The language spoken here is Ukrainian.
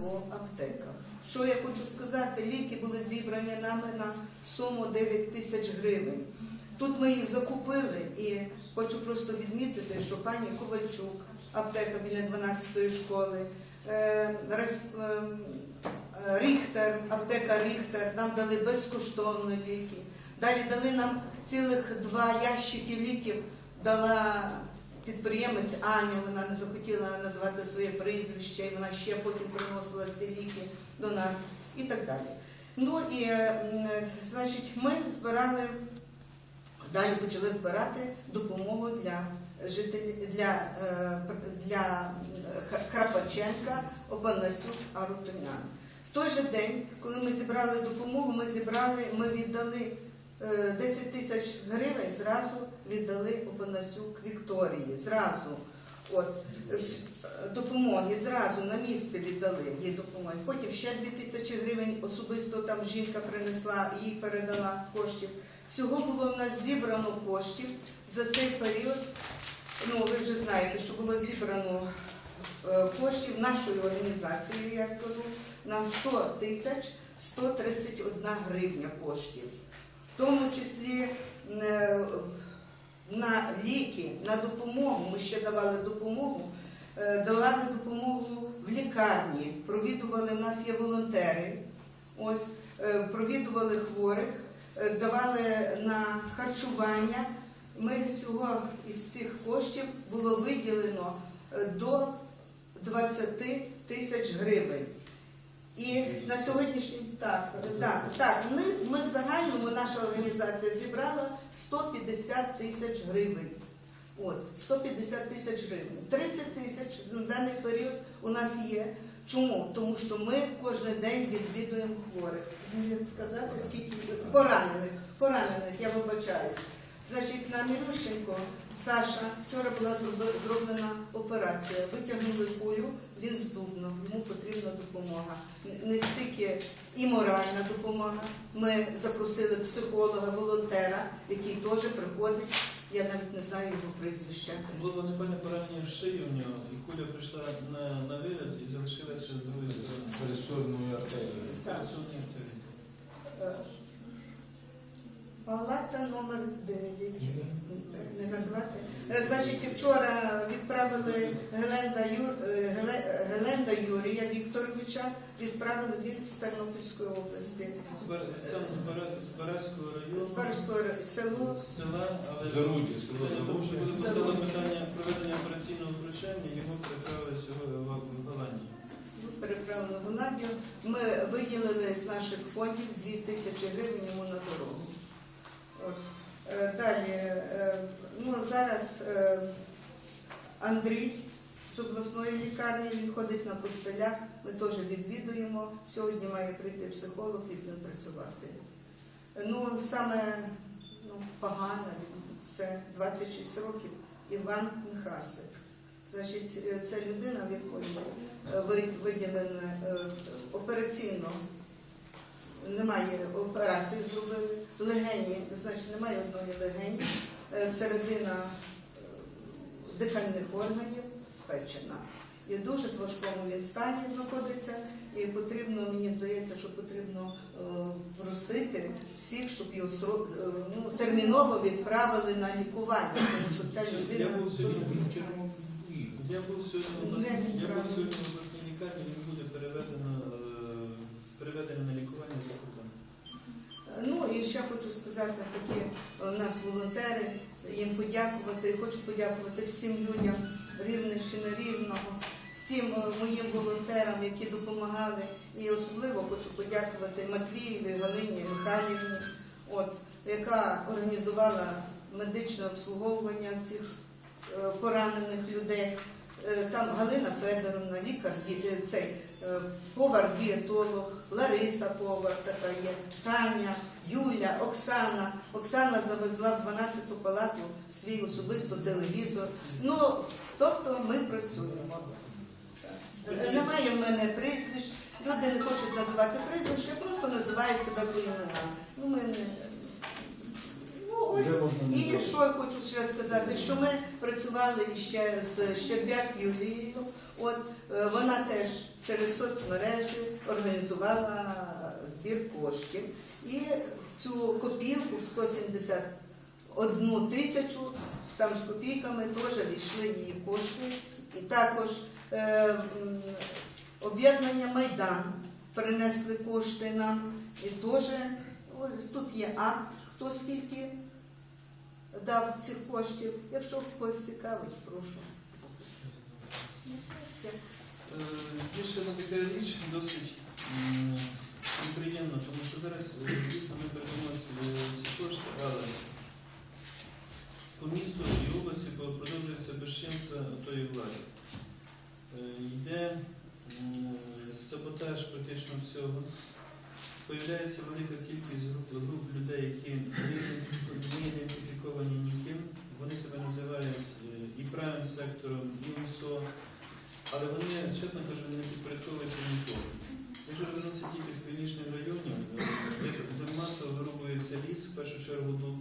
по аптеках. Що я хочу сказати, ліки були зібрані нами на суму 9 тисяч гривень. Тут ми їх закупили і хочу просто відмітити, що пані Ковальчук, аптека біля 12-ї школи, е, е, Ріхтер, аптека Ріхтер, нам дали безкоштовно ліки. Далі дали нам цілих два ящики ліків, дала підприємець Аня, вона не захотіла назвати своє прізвище, і вона ще потім приносила ці ліки до нас і так далі. Ну і е, значить, ми збирали, далі почали збирати допомогу для жителів для, е, для Х- Храпаченка, Опанасюк, Арутунян. В той же день, коли ми зібрали допомогу, ми зібрали, ми віддали е, 10 тисяч гривень, зразу віддали Опанасюк Вікторії. Зразу. От, е, е, допомоги зразу на місце віддали їй допомоги. Потім ще 2 тисячі гривень особисто там жінка принесла, їй передала коштів. Всього було в нас зібрано коштів за цей період. Ну, ви вже знаєте, що було зібрано е, коштів нашою організацією, я скажу, на 100 тисяч 131 гривня коштів. Тому числі е, на ліки, на допомогу, ми ще давали допомогу, е, давали допомогу в лікарні, провідували, в нас є волонтери, ось, е, провідували хворих, давали на харчування. Ми всього із цих коштів було виділено до 20 тисяч гривень. І на сьогоднішній так, так, так ми, ми в загальному, наша організація зібрала 150 тисяч гривень. От, 150 тисяч гривень. 30 тисяч на даний період у нас є. Чому? Тому що ми кожен день відвідуємо хворих. Мені сказати, скільки поранених, поранених, я вибачаюсь. Значить, на Мірющенко Саша вчора була зроблена операція. Витягнули кулю, він здубно, йому потрібна допомога. Не стільки і моральна допомога. Ми запросили психолога, волонтера, який теж приходить. Я навіть не знаю його прізвища. Було вогнепальне поранення в шию у нього, і куля прийшла на, на виліт і залишилася з другої сторони. Пересорною артерією. Так. Присутні. Е, Палата номер 9. Не назвати. Е, Значить, вчора відправили Геленда, Юр... е, Геле- Геленда Юрія Вікторовича, відправили він з Тернопільської області, З Бар- Сам з Бара- з Барського району, з Барського з села, але Заруді, село тому що коли постало питання проведення операційного втручання, його переправили сьогодні в Голландію. Переправили в Голландію. Ми виділили з наших фондів 2 тисячі гривень йому на дорогу. От. Е, Далі, е, ну зараз е, Андрій з обласної лікарні, він ходить на костелях, ми теж відвідуємо. Сьогодні має прийти психолог і з ним працювати. Ну, саме ну, погано, це 26 років, Іван Михасик. Значить, це людина, в якої е, ви- виділено е, операційно немає операцію зробили. Легені, значить, немає одної легені, Е, середина дихальних органів спечена. І в дуже важкому він стані знаходиться, і потрібно, мені здається, що потрібно е, просити всіх, щоб його е, ну, терміново відправили на лікування, тому що ця людина. я був сьогодні в обласній лікарні, він буде переведено, е, переведений на лікування за кордон. Ну і ще хочу сказати, такі у нас волонтери, їм подякувати. Хочу подякувати всім людям Рівненщини Рівного, всім е, моїм волонтерам, які допомагали. І особливо хочу подякувати Матвієві Галині Михайлівні, от, яка організувала медичне обслуговування цих е, поранених людей. Е, Там Галина Федоровна, лікар, е, цей е, повар-дієтолог, Лариса повар така є, Таня, Юля, Оксана. Оксана завезла в 12-ту палату свій особисто телевізор. Ну, тобто ми працюємо. Немає в мене прізвищ, люди не хочуть називати прізвища, просто називають себе по іменам. Ну, ми не... Ну, ось. І що я хочу ще сказати, що ми працювали ще з Щербяк Юлією. От е, вона теж через соцмережі організувала збір коштів. І в цю копілку в 171 тисячу там з копійками теж війшли її кошти. І також е, об'єднання Майдан принесли кошти нам. І теж ось тут є акт, хто скільки дав цих коштів. Якщо когось цікавить, прошу. Ну. Е, Є ще одна така річ, досить м, неприємна, тому що зараз дійсно ми передаємо ці- кошти, але по місту і області продовжується безчинство тої влади. Е, Йде саботаж практично всього. Появляється велика кількість груп, груп людей, які не ідентифіковані ніким. Вони себе називають е, і правим сектором, і УСО. Але вони, чесно кажу, не підпорядковуються нікому. Якщо вернутися тільки з північних районів, е, де масово вирубується ліс, в першу чергу тут